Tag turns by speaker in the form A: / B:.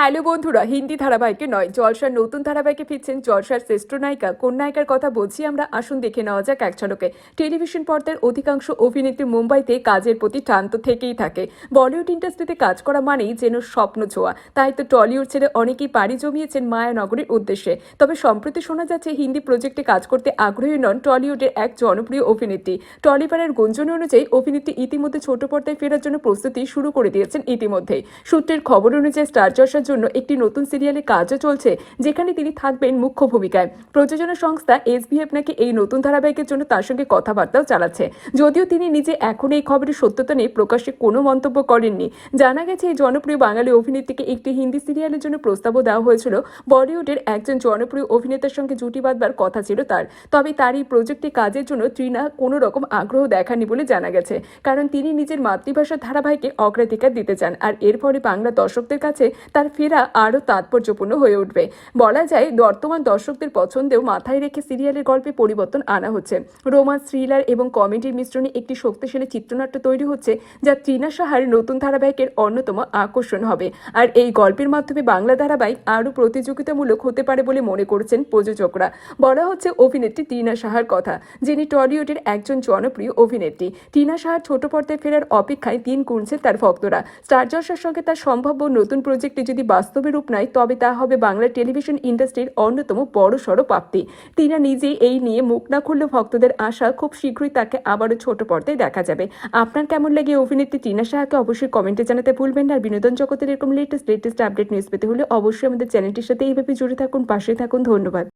A: Hello বন্ধুরা, হিন্দি ধারাবাহিকে নয়, জলসার নতুন ধারাবাহিকে ফিরছেন জলসার শ্রেষ্ঠ নায়িকা। কোন নায়িকার কথা বলছি আমরা, আসুন দেখে নেওয়া যাক এক ঝলকে। টেলিভিশন পর্দার অধিকাংশ অভিনেত্রী মুম্বাইতে কাজের প্রতি টান্ত থেকেই থাকে। বলিউড ইন্ডাস্ট্রিতে কাজ করা মানেই যেন স্বপ্ন ছোঁয়া। তাই তো টলিউড ছেড়ে অনেকেই পাড়ি জমিয়েছেন মায়ানগরীর উদ্দেশ্যে। তবে সম্প্রতি শোনা যাচ্ছে, হিন্দি প্রজেক্টে কাজ করতে আগ্রহী নন টলিউডের এক জনপ্রিয় অভিনেত্রী। টলিপাড়ার গুঞ্জন অনুযায়ী, অভিনেত্রী ইতিমধ্যে ছোট পর্দায় ফেরার জন্য প্রস্তুতি শুরু করে দিয়েছেন ইতিমধ্যেই। সূত্রের খবর অনুযায়ী স্টার জলসার জন্য একটি নতুন সিরিয়ালে কাজও চলছে, যেখানে তিনি থাকবেন মুখ্য ভূমিকায়। প্রযোজনা সংস্থা এসবিএফ নাকি এই নতুন ধারাবাহিকের জন্য তার সঙ্গে কথাবার্তাও চালাচ্ছে। যদিও তিনি নিজে এখন এই খবরের সত্যতা নিয়ে প্রকাশ্যে কোনো মন্তব্য করেননি। জানা গেছে, এই জনপ্রিয় বাঙালি অভিনেত্রীকে একটি হিন্দি সিরিয়ালের জন্য প্রস্তাবও দেওয়া হয়েছিল। বলিউডের একজন জনপ্রিয় অভিনেতার সঙ্গে জুটি বাঁধবার কথা ছিল তার। তবে তার এই প্রজেক্টে কাজের জন্য তৃণা কোনো রকম আগ্রহ দেখাননি বলে জানা গেছে। কারণ তিনি নিজের মাতৃভাষার ধারাবাহিকে অগ্রাধিকার দিতে চান। আর এর ফলে বাংলা দর্শকদের কাছে তার ফেরা আরও তাৎপর্যপূর্ণ হয়ে উঠবে। বলা যায়, বর্তমান দর্শকদের পছন্দেও মাথায় রেখে সিরিয়ালের গল্পে পরিবর্তন আনা হচ্ছে। রোমান্স, থ্রিলার এবং কমেডির মিশ্রণে একটি শক্তিশালী চিত্রনাট্য তৈরি হচ্ছে, যা ত্রিনা সাহার নতুন ধারাবাহিকের অন্যতম আকর্ষণ হবে। আর এই গল্পের মাধ্যমে বাংলা ধারাবাহিক আরও প্রতিযোগিতামূলক হতে পারে বলে মনে করছেন প্রযোজকরা। বলা হচ্ছে, অভিনেত্রী টিনা সাহার কথা, যিনি টলিউডের একজন জনপ্রিয় অভিনেত্রী। টিনা সাহার ছোট পর্দায় ফেরার অপেক্ষায় দিন গুনছে তার ভক্তরা। স্টার জলসার সঙ্গে তার সম্ভাব্য নতুন প্রজেক্টে যদি বাস্তবে রূপ নেয়, তবে তা হবে বাংলা টেলিভিশন ইন্ডাস্ট্রির অন্যতম বড় সড় প্রাপ্তি। তিনি নিজেই এই নিয়ে মুখ না খুললে ভক্তদের আশা খুব শীঘ্রই তাকে আবারও ছোট পর্দায় দেখা যাবে। আপনার কেমন লাগে অভিনেত্রী টিনা সাহাকে অবশ্যই কমেন্টে জানাতে ভুলবেন না। আর বিনোদন জগতের এরকম লেটেস্ট লেটেস্ট আপডেট নিউজ পেতে হলে অবশ্যই আমাদের চ্যানেলটির সাথে এইভাবে জুড়ে থাকুন পাশে থাকুন। ধন্যবাদ।